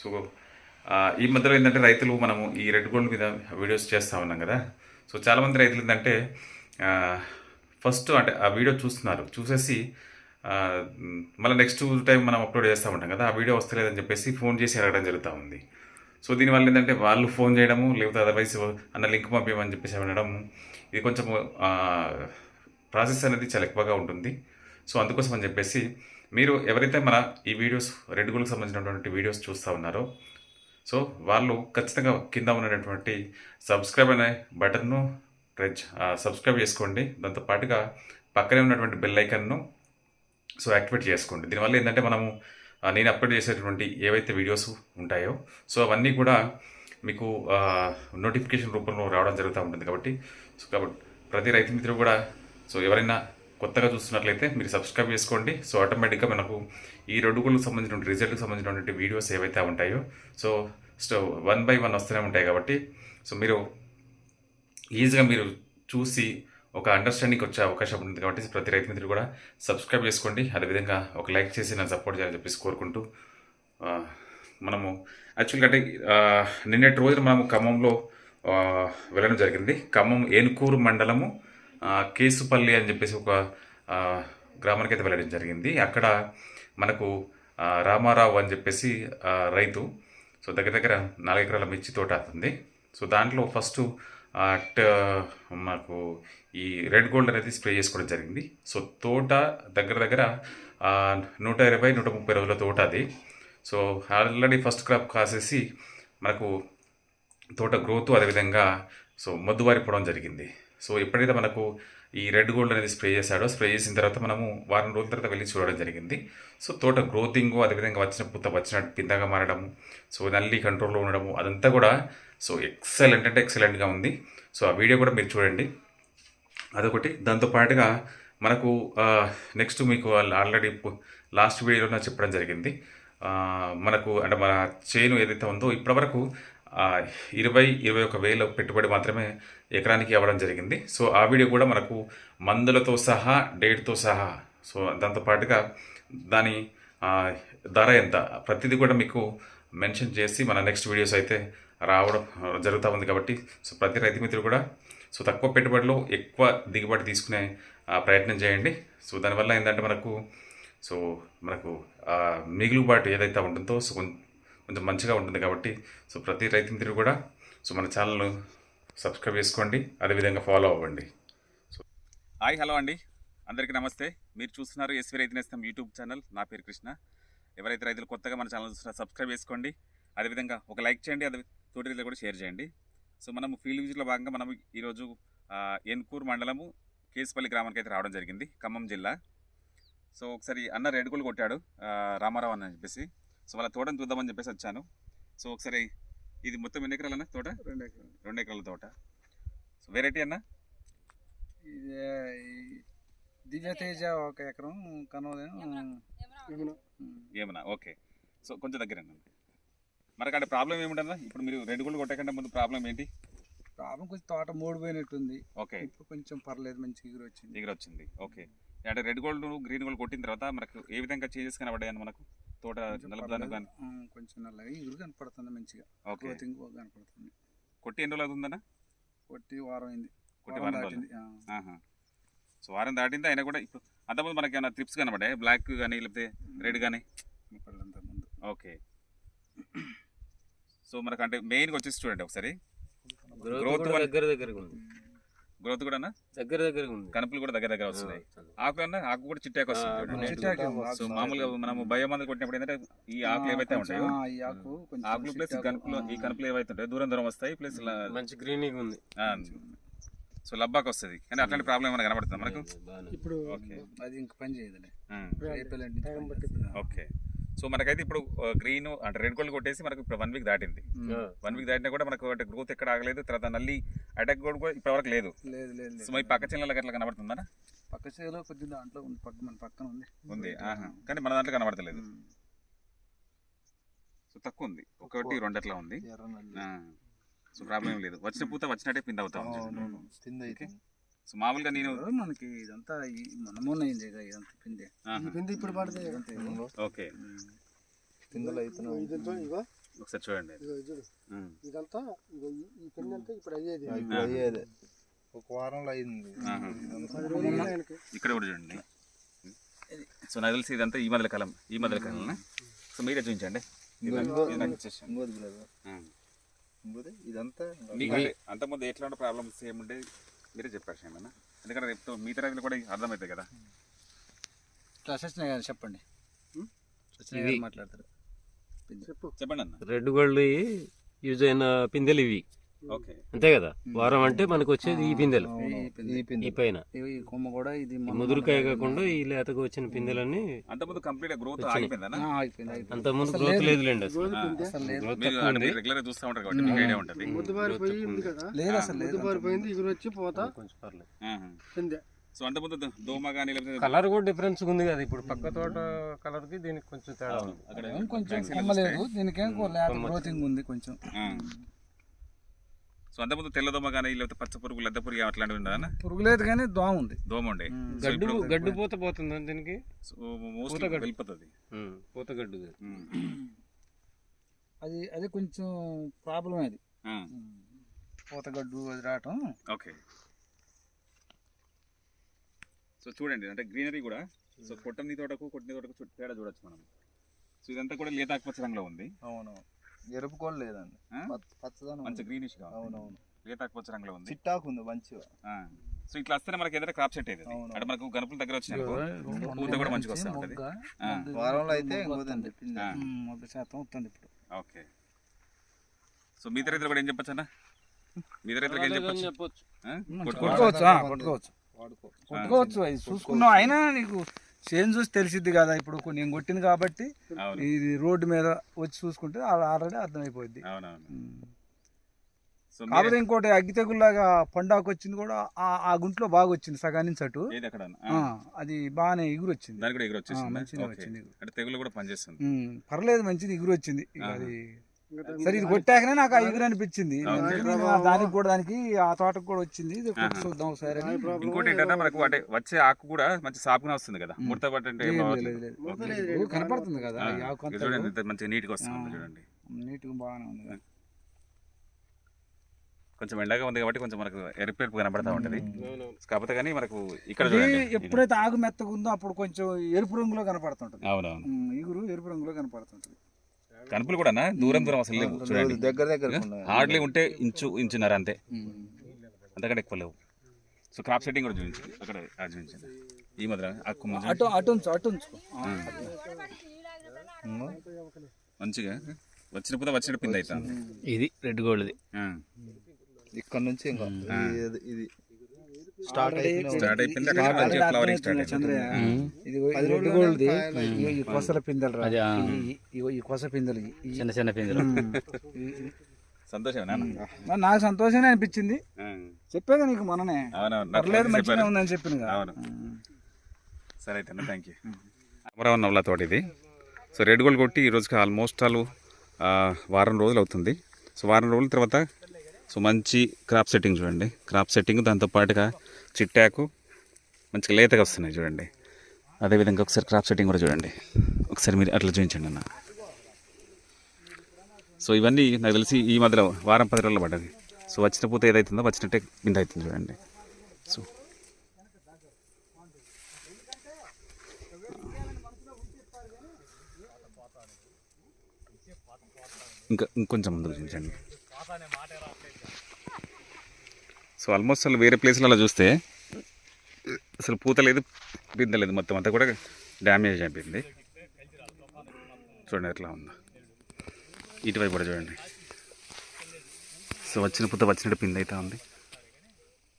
So ఈ మధ్యలో ఏంటంటే రైతులు మనము ఈ రెడ్ గోల్డ్ మీద వీడియోస్ చేస్తూ ఉన్నాం కదా. సో చాలామంది రైతులు ఏంటంటే ఫస్ట్ అంటే ఆ వీడియో చూస్తున్నారు. చూసేసి మళ్ళీ నెక్స్ట్ టైం మనం అప్లోడ్ చేస్తూ ఉంటాం కదా ఆ వీడియో వస్తలేదని చెప్పేసి ఫోన్ చేసి అడగడం జరుగుతూ ఉంది. సో దీనివల్ల ఏంటంటే వాళ్ళు ఫోన్ చేయడము లేకపోతే అదర్వైజ్ అన్న లింక్ పంపించమని చెప్పేసి అనడము ఇది కొంచెం ప్రాసెస్ అనేది చాలా ఎక్కువగా ఉంటుంది. సో అందుకోసం అని చెప్పేసి మీరు ఎవరైతే మన ఈ వీడియోస్ రెడ్ గోల్కి సంబంధించినటువంటి వీడియోస్ చూస్తూ ఉన్నారో సో వాళ్ళు ఖచ్చితంగా కింద ఉన్నటువంటి సబ్స్క్రైబ్ అనే బటన్ను ప్రెచ్ సబ్స్క్రైబ్ చేసుకోండి. దాంతో పాటుగా పక్కనే ఉన్నటువంటి బెల్ ఐకన్ను సో యాక్టివేట్ చేసుకోండి. దీనివల్ల ఏంటంటే మనము నేను అప్లోడ్ చేసేటువంటి ఏవైతే వీడియోస్ ఉంటాయో సో అవన్నీ కూడా మీకు నోటిఫికేషన్ రూపంలో రావడం జరుగుతూ ఉంటుంది కాబట్టి సో కాబట్టి ప్రతి రైతు మిత్రుడు కూడా సో ఎవరైనా కొత్తగా చూస్తున్నట్లయితే మీరు సబ్స్క్రైబ్ చేసుకోండి. సో ఆటోమేటిక్గా మనకు ఈ రెండుగులకు సంబంధించిన రిజల్ట్కి సంబంధించినటువంటి వీడియోస్ ఏవైతే ఉంటాయో so so one by one వస్తూనే ఉంటాయి కాబట్టి సో మీరు ఈజీగా మీరు చూసి ఒక అండర్స్టాండింగ్ వచ్చే అవకాశం ఉంటుంది కాబట్టి ప్రతి రైతు మిత్రులు కూడా సబ్స్క్రైబ్ చేసుకోండి. అదేవిధంగా ఒక లైక్ చేసి నన్ను సపోర్ట్ చేయాలని చెప్పేసి కోరుకుంటూ మనము యాక్చువల్గా అంటే నిన్నటి రోజున మనము ఖమ్మంలో వెళ్ళడం జరిగింది. ఖమ్మం ఏనుకూరు మండలము కేసుపల్లి అని చెప్పేసి ఒక గ్రామానికి అయితే వెళ్ళడం జరిగింది. అక్కడ మనకు రామారావు అని చెప్పేసి రైతు. సో దగ్గర దగ్గర నాలుగు ఎకరాల మిర్చి తోట అవుతుంది సో దాంట్లో ఫస్ట్ మాకు ఈ రెడ్ గోల్డ్ అనేది స్ప్రే చేసుకోవడం జరిగింది. సో తోట దగ్గర దగ్గర నూట ఇరవై నూట ముప్పై రోజుల తోట అది. సో ఆల్రెడీ ఫస్ట్ క్రాప్ కాసేసి మనకు తోట గ్రోత్ అదేవిధంగా సో మొద్దువారిపోవడం జరిగింది. సో ఎప్పుడైతే మనకు ఈ రెడ్ గోల్డ్ అనేది స్ప్రే చేశాడో స్ప్రే చేసిన తర్వాత మనము వారం రోజుల తర్వాత వెళ్ళి చూడడం జరిగింది. సో తోట గ్రోతింగ్ అదేవిధంగా వచ్చిన పుత్త వచ్చినట్టు పిందగా మారడము సో నల్లి కంట్రోల్లో ఉండడము అదంతా కూడా సో ఎక్సలెంట్ అంటే ఎక్సలెంట్గా ఉంది. సో ఆ వీడియో కూడా మీరు చూడండి. అదొకటి. దాంతో పాటుగా మనకు నెక్స్ట్ మీకు ఆల్రెడీ లాస్ట్ వీడియోలో చెప్పడం జరిగింది. మనకు అంటే మన చేను ఏదైతే ఉందో ఇప్పటివరకు ఇరవై ఇరవై ఒక వేల పెట్టుబడి మాత్రమే ఎకరానికి అవ్వడం జరిగింది. సో ఆ వీడియో కూడా మనకు మందులతో సహా డేట్తో సహా సో దాంతో పాటుగా దాని ధర ఎంత? ప్రతిదీ కూడా మీకు మెన్షన్ చేసి మన నెక్స్ట్ వీడియోస్ అయితే రావడం జరుగుతూ ఉంది కాబట్టి సో ప్రతి రైతు మిత్రులు కూడా సో తక్కువ పెట్టుబడిలో ఎక్కువ దిగుబడి తీసుకునే ప్రయత్నం చేయండి. సో దానివల్ల ఏంటంటే మనకు సో మనకు మిగులుబాటు ఏదైతే ఉంటుందో సో కొంచెం మంచిగా ఉంటుంది కాబట్టి సో ప్రతి రైతు మిత్రుడు కూడా సో మన ఛానల్ సబ్స్క్రైబ్ చేసుకోండి. అదేవిధంగా ఫాలో అవ్వండి. సో హాయ్ హలో అండి. అందరికీ నమస్తే. మీరు చూస్తున్నారు ఎస్వి రైతు నేస్తం యూట్యూబ్ ఛానల్. నా పేరు కృష్ణ. ఎవరైతే రైతులు కొత్తగా మన ఛానల్ చూస్తున్నారో సబ్స్క్రైబ్ చేసుకోండి. అదేవిధంగా ఒక లైక్ చేయండి అదే తోటి రైతులు కూడా షేర్ చేయండి. సో మనం ఫీల్డ్ విజిట్లో భాగంగా మనం ఈరోజు ఆ, ఎన్కూరు మండలము కేసుపల్లి గ్రామానికి అయితే రావడం జరిగింది ఖమ్మం జిల్లా. సో ఒకసారి అన్న రెడ్గులు కొట్టాడు రామారావు అన్న అని చెప్పేసి. సో వాళ్ళ తోటను చూద్దామని చెప్పేసి వచ్చాను. సో ఒకసారి ఇది మొత్తం ఎన్ని ఎకరాలన్నా తోట? రెండు ఎకరాలు. రెండు ఎకరాల తోట. సో వెరైటీ అన్న? ఇది ఈ దివ్య తేజ ఒక ఎకరం కనవదేమో యమున. ఏమన్నా ఓకే. సో కొంచెం దగ్గర మనకు అంటే ప్రాబ్లం ఏముంటుందా ఇప్పుడు మీరు రెండు గుళ్ళు కొట్టకంటే ముందు ప్రాబ్లం ఏంటి? ప్రాబ్లం కొంచెం తోట మూడు పోయినట్టుంది ఓకే. ఇప్పుడు కొంచెం పర్లేదు మంచి ఎగురు వచ్చింది దగ్గర వచ్చింది ఓకే. అంటే రెడ్ గోల్డ్ గ్రీన్ గోల్డ్ కొట్టిన తర్వాత మనకు ఏ విధంగా చేంజెస్ కనబడ్డాయని మనకు? తోట కొంచెం నలుపుదానికి. కానీ కొంచెం నల్లగా ఎగురు కనపడుతుంది మంచిగా. ఓకే. గ్రోతింగ్ కనపడుతుంది. కొట్టి ఎన్ని రోజులు అవుతుందన్న? కొట్టి వారం అయింది. కొట్టి వారం దాటింది. సో వారం దాటింది అయినా కూడా ఇప్పుడు అంతకుముందు మనకి ఏమైనా ట్రిప్స్ కనబడ్డాయి? బ్లాక్ కానీ లేకపోతే రెడ్ కానీ ముందు. ఓకే. సో మనకు అంటే మెయిన్గా వచ్చేసి చూడండి ఒకసారి. గ్రోత్ దగ్గర దగ్గరగా ఉంది. గ్రోత్ కూడా దగ్గర దగ్గరగా ఉంది. కనుపులు కూడా దగ్గర దగ్గర వస్తున్నాయి. ఆకు అన్న ఆకు కూడా చిట్టాకు వస్తుంది. సో మామూలుగా మనము భయమంది కొట్టినప్పుడు ఏంటంటే ఈ ఆకులు ఏవైతే ఉంటాయో ఆకులు ప్లస్ కనుపులు ఈ కనుపులు ఏవైతే ఉంటాయో దూరం దూరం వస్తాయి ప్లస్ మంచి గ్రీనింగ్ ఉంది. సో లబ్బాకి వస్తుంది. కానీ అట్లాంటి ప్రాబ్లం ఏమైనా కనబడుతుంది మనకు. ఇప్పుడు ఓకే. అది ఇంక పని చేస్తుంది. ఓకే. సో మనకైతే ఇప్పుడు గ్రీన్ అంటే రెడ్ గోల్డ్ కొట్టేసి మనకు ఇప్పుడు వన్ వీక్ దాటింది. వన్ వీక్ దాటినా కూడా మనకు అంటే గ్రోత్ ఎక్కడ ఆగలేదు. తర్వాత నల్లి అటాక్ కూడా కూడా ఇప్పటివరకు లేదు. లేదు లేదు సో లేదు. పక్క చిన్నలకు అట్లా కనబడుతుందా పక్క చేలో కొద్దిగా దాంట్లో ఉంది పక్క మన పక్కన ఉంది. ఉంది. ఆహా. కానీ మన దాంట్లో కనబడతలేదు. ఉమ్. సో తక్కువ ఉంది. ఒకటి రెండు అట్లా ఉంది. ఆ. సో ప్రాబ్లం ఏం లేదు. వచ్చిన పూత వచ్చినట్టే పిండి అవుతా ఉంది. సో మామూలుగా నేను మనకి ఇదంతా ఈ మనమూన అయింది ఇక ఇదంతా పిండి. పిండి ఇప్పుడు పడితే ఓకే. ఒకసారి చూడండి. ఇదిగో ఇది చూడు. ఉమ్. ఇదంతా ఈ- కింద అంతా ఇప్పుడు అయ్యేది. అయ్యేదే. ఒక వారంలో అయింది ఇక్కడ కూడా చూడండి. సో నాకు తెలిసి ఇదంతా ఈ మధ్య కాలం ఈ మధ్య కాలం సో మీరే చూపించండి. ఇదంతా అంతకుముందు ఎట్లాంటి ప్రాబ్లమ్స్ ఏముంటే మీరే చెప్పారు ఏమన్నా? ఎందుకంటే రేపు మిగతా రైతులు కూడా అర్థమవుతాయి కదా. ఇట్లా సచిన్ గారు చెప్పండి. సచిన్. గారు మాట్లాడతారు. చెప్పు. చెప్పండి అన్న. రెడ్ గోల్డ్ యూజ్ అయిన పిందెలు ఇవి. అంతే కదా? వారం అంటే మనకు వచ్చేది ఈ పిందెలు ఈ పైన. కొమ్మ కూడా ఇది ముదురుకాయ కాకుండా ఈ లేతకు వచ్చిన పిందెలన్నీ అంతకుముందు కంప్లీట్ గ్రోత్ అంత ముందు గ్రోత్ లేదు. లేదులేండి అసలు. రోజు పిండి అసలు లేదు. గ్రోత్ మీరు తక్కువ అంటే ఉంది. మీరు రెగ్యులర్ చూస్తూ ఉంటారు కాబట్టి మీకు ఐడియా ఉంటుంది. ముద్దుబారిపోయి ఉంది కదా? లేదు అసలు లేదు ముద్దుబారిపోయింది ఇగురు వచ్చి పోతా. కొంచెం పర్లేదు. పిందె సో అంతకుముందు దో- దోమ కానీ లేకపోతే కలర్ కూడా డిఫరెన్స్ ఉంది కదా. ఇప్పుడు పక్క తోట కలర్కి దీనికి కొంచెం తేడా ఉంది. కొంచెం దీనికేం లేత గ్రోతింగ్ ఉంది కొంచెం. సో అంతకుముందు తెల్ల దోమ కానీ లేకపోతే పచ్చ పురుగు లద్ద పురుగు అట్లాంటివి ఉండదా పురుగు లేదు కానీ దోమ ఉంది. దోమ ఉండే. గడ్డు గడ్డు పూత పోతుంది దీనికి? సో. వెళ్ళిపోతుంది. పూత గడ్డు అది అది కొంచెం ప్రాబ్లం అది. ఆ, పూతగడ్డు అది రావటం. ఓకే. సో చూడండి అంటే గ్రీనరీ కూడా సో కొట్టని తోటకు కొట్టిన తోటకు తేడా చూడొచ్చు మనం. సో ఇదంతా కూడా లేత ఆకుపచ్చ రంగులో ఉంది. అవును ఎరుపు కూడా లేదండి? పచ్చ- పచ్చదనం మంచి. గ్రీనిష్గా అవునవును. లేత ఆకుపచ్చ రంగులో ఉంది. చిట్టాకు ఉంది మంచిగా. ఆ. సో ఇట్లా వస్తేనే మనకి ఏదైనా క్రాప్ సెట్ అవును. అంటే మనకు గనుపుల దగ్గర వచ్చినాయి పూత కూడా మంచిగా వస్తూ ఉంటుంది. వారంలో అయితే శాతం వస్తుంది ఇప్పుడు. ఓకే. సో మీ రైతులు కూడా ఏం చెప్పచ్చు అన్న? మీ రైతులకు ఏం చెప్పచ్చు. కొట్టుకోవచ్చు కొట్టుకోవచ్చు. కొట్టుకోవచ్చు చూసుకున్నావు అయినా నీకు చేంజ్ చూసి తెలిసిద్ది కదా ఇప్పుడు కొన్ని నేను కొట్టింది కాబట్టి ఇది రోడ్డు మీద వచ్చి చూసుకుంటే ఆల్రెడీ అర్థమైపోద్ది కాకపోతే ఇంకోటి అగ్గి తెగుల్లాగా పండాకు వచ్చింది కూడా ఆ- గుంట్లో బాగా వచ్చింది సగాని నుంచి అటు అది బాగానే ఎగురు వచ్చింది దానికి కూడా ఎగురు వచ్చింది. అంటే తెగులు కూడా పనిచేస్తుంది. పర్లేదు మంచిది ఎగురు వచ్చింది. అది సరే ఇది కొట్టాకనే నాకు ఆ ఎగురు అనిపించింది దానికి కూడా దానికి ఆ తోటకు కూడా వచ్చింది. ఇది కొట్టి ఆహా. చూద్దాం ఒకసారి. ఇంకోటి ఏంటంటే మనకు అంటే వచ్చే ఆకు కూడా మంచి సాపుగా వస్తుంది కదా. ముడత పట్టంటే కనపడుతుంది కదా. ఆకు చూడండి మంచిగా నీట్గా వస్తుంది. చూడండి. నీట్గా బాగానే ఉంది. కొంచెం ఎండగా ఉంది కాబట్టి కొంచెం మనకు ఎరుపు ఎరుపు కనబడతా ఉంటుంది. కాకపోతే కానీ మనకు ఇక్కడ ఎప్పుడైతే ఆకు మెత్తగా ఉందో అప్పుడు కొంచెం ఎరుపు రంగులో కనపడుతుంటది. అవునవును. ఇగురు ఎరుపు రంగులో కనపడుతుంటది. కనుపులు కూడా దూరం దూరం అసలు లేవు. చూడండి. దగ్గర దగ్గర. హార్డ్లీ ఉంటే ఇంచు ఇంచున్నర అంతే. అంతకంటే ఎక్కువ లేవు. సో క్రాప్ సెట్టింగ్ కూడా చూపించండి అక్కడ చూపించండి. ఈ మంచి అటు అటు అటు మంచిగా వచ్చిన పూత వచ్చిన పిండి అవుతుంది ఇది రెడ్ గోల్డ్ది. ఇక్కడ నుంచి ఇంకా ఇది. స్టార్ట్ అయిపోయింది ఈ కొసల పిందెలు. ఈ- ఇగో ఈ కొస పిందెలు చిన్న చిన్న పిందెలు. నాకు సంతోషంగా అనిపించింది. చెప్పాగా నీకు నాకు పర్లేదు. మంచిగా ఉందని చెప్పింది. సరే అయితే థ్యాంక్ యూ అమరావతి నవల తోట ఇది. సో రెడ్ గోల్డ్ కొట్టి ఈ రోజుకి ఆల్మోస్ట్ ఆల్ ఆ, వారం రోజులు అవుతుంది. సో వారం రోజుల తర్వాత సో మంచి క్రాప్ సెట్టింగ్ చూడండి. క్రాప్ సెట్టింగ్ దాంతో పాటుగా చిట్టాకు మంచిగా లేతగా వస్తున్నాయి చూడండి. అదేవిధంగా ఒకసారి క్రాప్ సెట్టింగ్ కూడా చూడండి. ఒకసారి మీరు అట్లా చూపించండి అన్న. సో ఇవన్నీ నాకు తెలిసి ఈ మధ్యలో వారం పది రోజులు పడ్డది. సో వచ్చిన పూత ఏదైతుందో వచ్చినట్టే బింద అవుతుంది చూడండి. సో ఇంకా ఇంకొంచెం ముందుకు చూపించండి. సో ఆల్మోస్ట్ అసలు వేరే ప్లేస్లో అలా చూస్తే అసలు పూత లేదు బింద లేదు మొత్తం అంతా కూడా డ్యామేజ్ అయిపోయింది. చూడండి ఎట్లా ఉందో. ఇటువైపు కూడా చూడండి. సో వచ్చిన పూత వచ్చినట్టు పిండి అయితే ఉంది.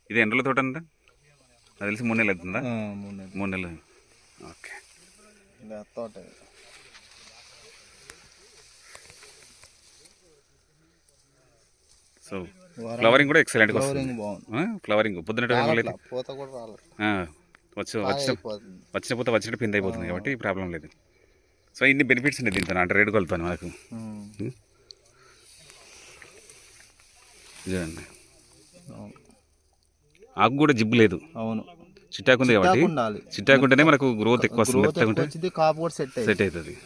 ఇది ఎండల తోట అంతా? నాకు తెలిసి మూడు నెలలు అవుతుందా? మూడు నెలలు. మూడు నెలలు. ఓకే. తోట సో వారం- ఫ్లవరింగ్ కూడా ఎక్సలెంట్గా వస్తుంది. ఫ్లవరింగ్ బాగుంది. ఫ్లవరింగ్ పొద్దున టైం లేదు రాలట్లా, పూత కూడా రాలేదు ఆ, వచ్చి వచ్చిన వచ్చిన పూత వచ్చినట్టు పిండి అయిపోతుంది కాబట్టి ప్రాబ్లం లేదు. సో ఇన్ని బెనిఫిట్స్ ఉన్నాయి దీంతో అంటే రేటు కొలుతాను మనకు. చూడండి. ఆకు కూడా జిబ్బు లేదు. అవును. చిట్టాకు ఉంది కాబట్టి చిట్టాకు ఉండాలి. చిట్టాకు ఉంటేనే మనకు గ్రోత్ ఎక్కువ వస్తుంది. కాపు కూడా సెట్ అవుతుంది.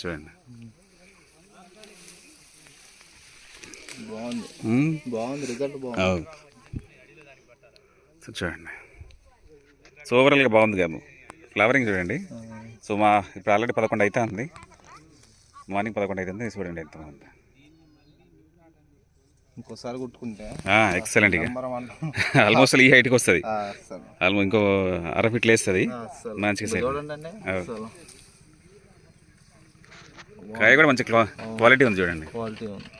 చూడండి. బాగుంది. బాగుంది రిజల్ట్ బాగుంది. చూడండి. సో ఓవరాల్గా బాగుంది కాదు ఫ్లవరింగ్ చూడండి. సో మా ఇప్పుడు ఆల్రెడీ పదకొండు అయితే ఉంది మార్నింగ్ పదకొండు అవుతుంది చూడండి ఎంత బాగుంది. ఇంకోసారి కుట్టుకుంటే ఎక్సలెంట్ ఆల్మోస్ట్ ఈ హైట్కి వస్తుంది. ఆల్మోస్ట్ ఇంకో అర ఫీట్లు వేస్తుంది మంచిగా సైడ్ కాయ కూడా మంచి క్వా క్వాలిటీ ఉంది చూడండి. క్వాలిటీ ఉంది.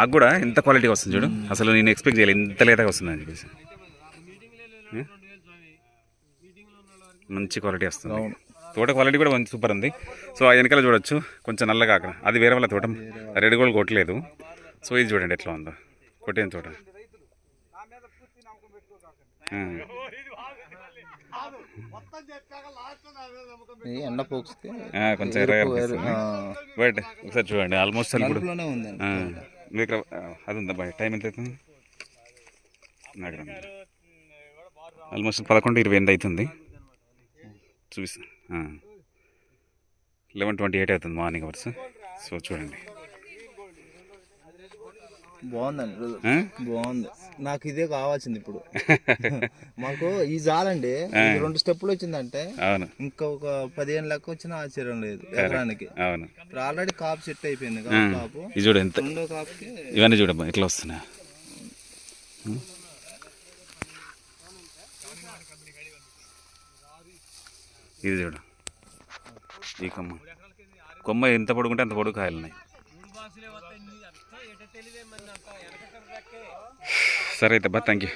ఆకు కూడా ఎంత క్వాలిటీగా వస్తుంది చూడు. అసలు నేను ఎక్స్పెక్ట్ చేయలేదు. ఇంత లేతగా వస్తుంది అని చెప్పేసి? మంచి క్వాలిటీ వస్తుంది. తోట క్వాలిటీ కూడా మంచి సూపర్ ఉంది. సో ఆ వెనకాల చూడొచ్చు. కొంచెం నల్లగా అక్కడ అది వేరే వాళ్ళ తోట. రెడ్ గోల్డ్ కొట్టలేదు. సో ఇది చూడండి ఎట్లా ఉందో. కొట్టిన తోట. ఎండ కొంచెం బట్ ఒకసారి చూడండి. ఆల్మోస్ట్ ఇప్పుడు నలుపులోనే అది ఉందా బాయ్ టైం ఎంత అవుతుంది నాకు ఆల్మోస్ట్ పదకొండు ఇరవై ఎనిమిది అవుతుంది. చూపిస్తా లెవెన్ ట్వంటీ ఎయిట్ అవుతుంది మార్నింగ్ అవర్స్. సో చూడండి. బాగుందండి? బాగుంది. నాకు ఇదే కావాల్సింది ఇప్పుడు. మాకు ఈ జాలండి. రెండు స్టెప్పులు వచ్చిందంటే అవును. ఇంకా ఒక పదిహేను లెక్క వచ్చిన ఆశ్చర్యం లేదు. ఎకరానికి ఇప్పుడు ఆల్రెడీ కాపు సెట్ అయిపోయింది కాపు ఇది చూడు ఎంత. రెండో కాపుకి ఇవన్నీ చూడమ్మా ఎట్లా వస్తున్నా ఇది చూడు. ఈ కొమ్మ. కొమ్మ ఎంత పొడుగుంటే అంత పొడుగు కాయలు ఉన్నాయి సరే అయితే బా థ్యాంక్ యూ